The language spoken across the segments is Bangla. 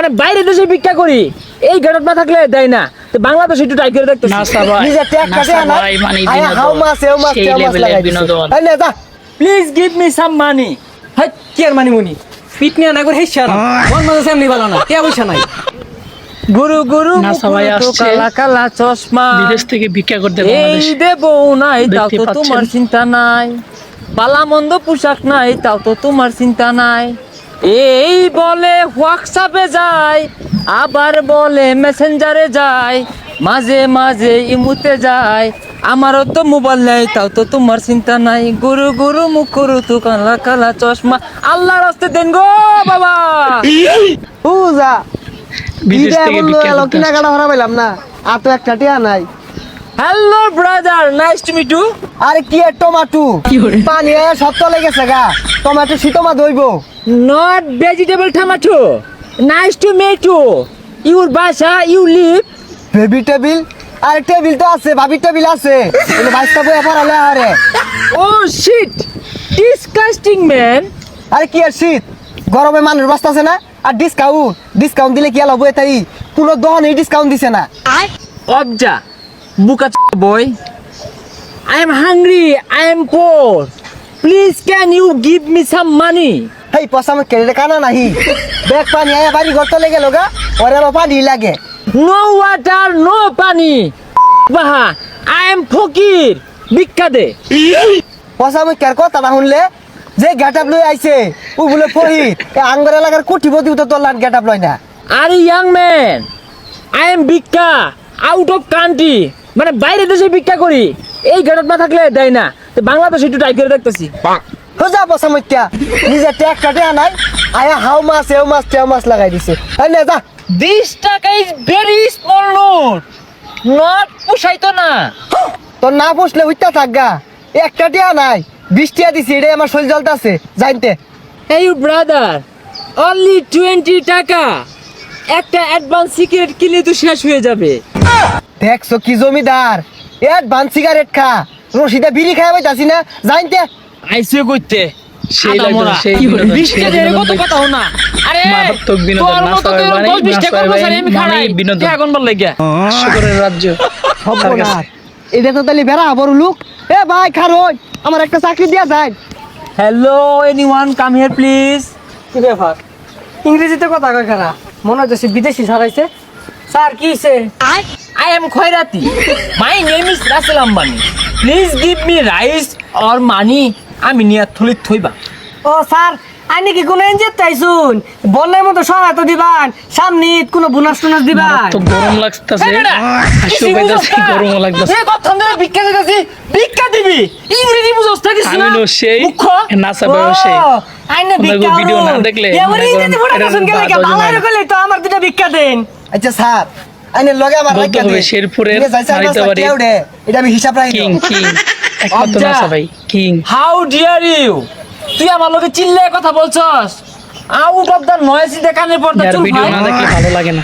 মানে বাইরে দেশে ভিক্ষা করি এই গেটত না থাকলে দেয় না। তো বাংলাদেশে একটু ট্রাই করে নিজে ট্যাগ কাটে হাউ লাগাই দিছে। যা। Please give me some money কি আর মানি মুনি? পিট নিয়ে না করে হেসা না মন মাঝে সেমনি ভালো না কে নাই? গুরু গুরু না, সবাই আসছে। কালা কালা চশমা। বিদেশ থেকে ভিক্ষা করতে এই বাংলাদেশ দেব নাই তাও দেখতে তো তোমার চিন্তা নাই। পালা মন্দ পোশাক নাই তাও তো তোমার চিন্তা নাই। এই বলে হোয়াটসঅ্যাপে যায় আবার বলে মেসেঞ্জারে যায় মাঝে মাঝে ইমুতে যায়। আমারও তো মোবাইল নেই তাও তো তোমার চিন্তা নাই। গুরু গুরু মুখুরু তু কালা কালা চশমা। আল্লাহ রাস্তে দেন গো বাবা। পূজা বিদেশ বলল এলো কিনা। কাটা ভরা পাইলাম না। আর তো একটা টিয়া নাই। Hello brother nice to meet you আরে কি টমাটো? পানি আয়া সব তলে গেছে গা। টমাটো শীতমা দইব not vegetable tomato. Nice to meet you. Your basha, you live. Baby table আরে টেবিল তো আছে ভাবি টেবিল আছে কিন্তু বাইশটা বই পড়ালে আরে Oh shit! Disgusting man. আরে কি আর শীত গরমে মানুষ বাঁচতে না আর ডিসকাউন্ট ডিসকাউন্ট দিলে কি আর হবে তাই কোনো দোকানে ডিসকাউন্ট দিছে না Obja. Buka boy. I am hungry. I am poor. Please can you give me some money? হেই পয়সা আমি কেড়ে কানা নাহি? ব্যাগ পানি আয়া বাড়ি ঘর তলে গেল গা ওরে পানি লাগে। No water, no pani. Baha. I am ফকির ভিক্ষা দে। পয়সা আমি কের কথা না শুনলে? যে গেট আপ লই আইছে ও বলে ফহি এ আঙ্গর এলাকার কোটিপতি তো তোর লাট গেট আপ লয় না। আরে ইয়াং ম্যান আই এম ভিক্ষা আউট অফ কান্ট্রি মানে বাইরে দেশে ভিক্ষা করি। এই গেটত না থাকলে দেয় না। তো বাংলাদেশে একটু ট্রাই করে দেখতেছি মত্যা নিজে আনাই আয়া হাউ মাছ এও মাছ তেও মাছ লাগাই দিছে। নে যা। This taka is very small note. Not পোষাইতো না। তোর না পুষলে একটা টিয়া নাই বিশ টিয়া দিছি এটাই আমার শরীর জ্বলতাছে। জানতে? এই ব্রাদার অনলি টোয়েন্টি টাকা। একটা অ্যাডভান্স সিগারেট কিনলে তো শেষ হয়ে যাবে। দেখছ কি জমিদার? অ্যাডভান্স সিগারেট খা। রশিদা বিড়ি খাই পাইতাছি না? জানতে? আইসে করতে। সেই লাগবে, সেই বিনোদন, সেই বিনোদন। কত কথা না। আরে মারাত্মক বিনোদন, না সবাই মানে, মানে বিনোদন। এখন বল লাগিয়া শুকরের রাজ্য। সর্বনাশ এটা তো তাহলে বেড়া বড় লোক। এ ভাই খারোই আমার একটা চাকরি দিয়া যায় hello anyone come here please কি ব্যাপার? ইংরেজিতে কথা কয় খারা মনে হচ্ছে বিদেশি সারাইছে। স্যার কি হইছে? I am Khairati. My name is Russell Ambani. Please give me rice or money. আমি নিয়ে থলি থইবা। ও স্যার আইনি কি কোনো এনজিও তাইছুন বললের মতো সহায়তা দিবান। সামনে কোনো বোনাস টোনাস দিবান? তো গরম লাগতেছে। হাসিও পাইতাছি গরমও লাগতেছে। এ কথা ধরে ভিক্ষা দিতেছি। ভিক্ষা দিবি? ইংরেজি বুঝছ না কিছু আমি না। নো সেই। নাসা বেরো সেই। আইনে ভিক্ষা ভিডিও না দেখলে এবার ইংরেজি শুন গেলে এরকম ভালো বাদ হয়ে তো আমার দুটো ভিক্ষা দেন। আচ্ছা স্যার আইনে লগে আমার হবে দিন। শেরপুরের বাড়ি। এটা আমি হিসাব রাখি কিং কিং। একমাত্র কিং। হাউ ডিয়ার ইউ তুই আমার লোকে চিল্লে কথা বলছস? আউট অফ দ্য নয়েজ পড়তে যার চুপ ভিডিও না দেখলে ভালো লাগে না।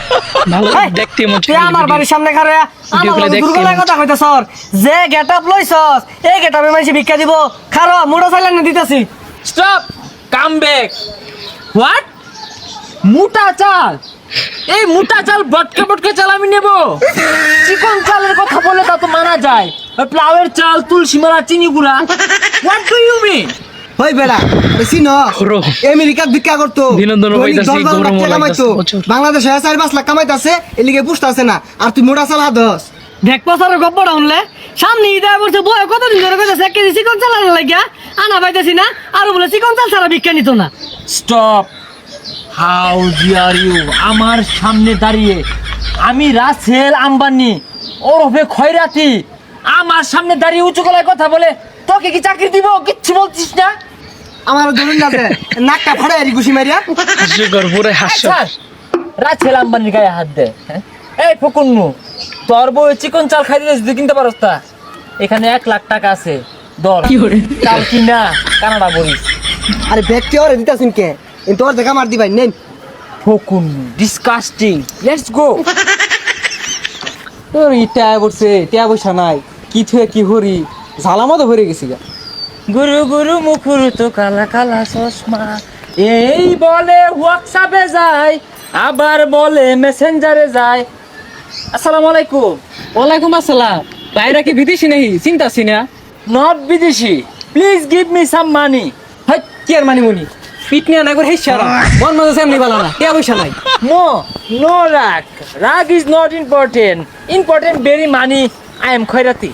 ভালো দেখতে মন আমার বাড়ির সামনে খারে আমারগুলো লগে দেখতে কথা কইতে সর যে গেটআপ লইছস এই গেটআপে মাইছে ভিক্ষা দিব। খারো মুড়ো চাইলেন না দিতেছি। স্টপ কাম ব্যাক হোয়াট মোটা চাল? এই মোটা চাল বটকে বটকে চাল আমি নেব। চিকন চালের কথা বলে তা তো মানা যায়। প্লাউয়ের চাল তুলসী মালা চিনি গুড়া। হোয়াট ডু ইউ মিন হই বেড়া বেশি ন খরো। আমেরিকাত ভিক্ষা করতো। কামাইতো। বাংলাদেশে চার পাঁচ লাখ কামাইতাছে এলিগে পুষতাছে না। আর তুই মোটা চালা দশ দেখ পসারের গপ্পটা শুনলে সামনে ঈদ আয় বলছে বয় কতদিন ধরে কইতাছে এক কেজি চিকন চাল আনা লাগিয়া? আনা পাইতাছি না আর বলে চিকন চাল ছাড়া ভিক্ষা নিত না। স্টপ হাউ ডিয়ার ইউ আমার সামনে দাঁড়িয়ে আমি রাসেল আম্বানি ওরফে খয়রাতি আমার সামনে দাঁড়িয়ে উঁচু গলায় কথা বলে তোকে কি চাকরি দিব? কিচ্ছু বলছিস না? আমার ধরুন যাবে নাকটা ফাড়ে আরি ঘুষি মারিয়া। হাস্যকর পুরো হাস্য আচ্ছা রাছেল আম্বানির গায়ে হাত দে হ্যাঁ? এই ফকুন্নু তোর বউ চিকন চাল খাই দিতে তুই কিনতে পারস তা? এখানে এক লাখ টাকা আছে দর চাল কিনা কানাডা বলিস। আরে ব্যক্তি ওরে দিতাছিন কে? তোর দেখা মার দিবাই নেন। ফকুন্নু ডিসকাস্টিং লেটস গো তোর ইটা পড়ছে টিয়া পয়সা নাই। কি থুয়ে কি হরি ঝালা মতো ভরে গেছি গা। গুরু গুরু মুখুরু তো কালা কালা চশমা। এই বলে হোয়াটসঅ্যাপে যায় আবার বলে মেসেঞ্জারে যায়। আসসালামু আলাইকুম। ওয়ালাইকুম আসসালাম। বাইরা কি বিদেশি নাহি চিন্তা সিনা নট বিদেশি। Please give me some money hi কি আর মানি মুনি পিট নিয়ে না করে হেসে মন মজা সেমনি ভালো না। কে পয়সা নাই? নো নো রাগ। Rag is not important important very money I am খয়রাতি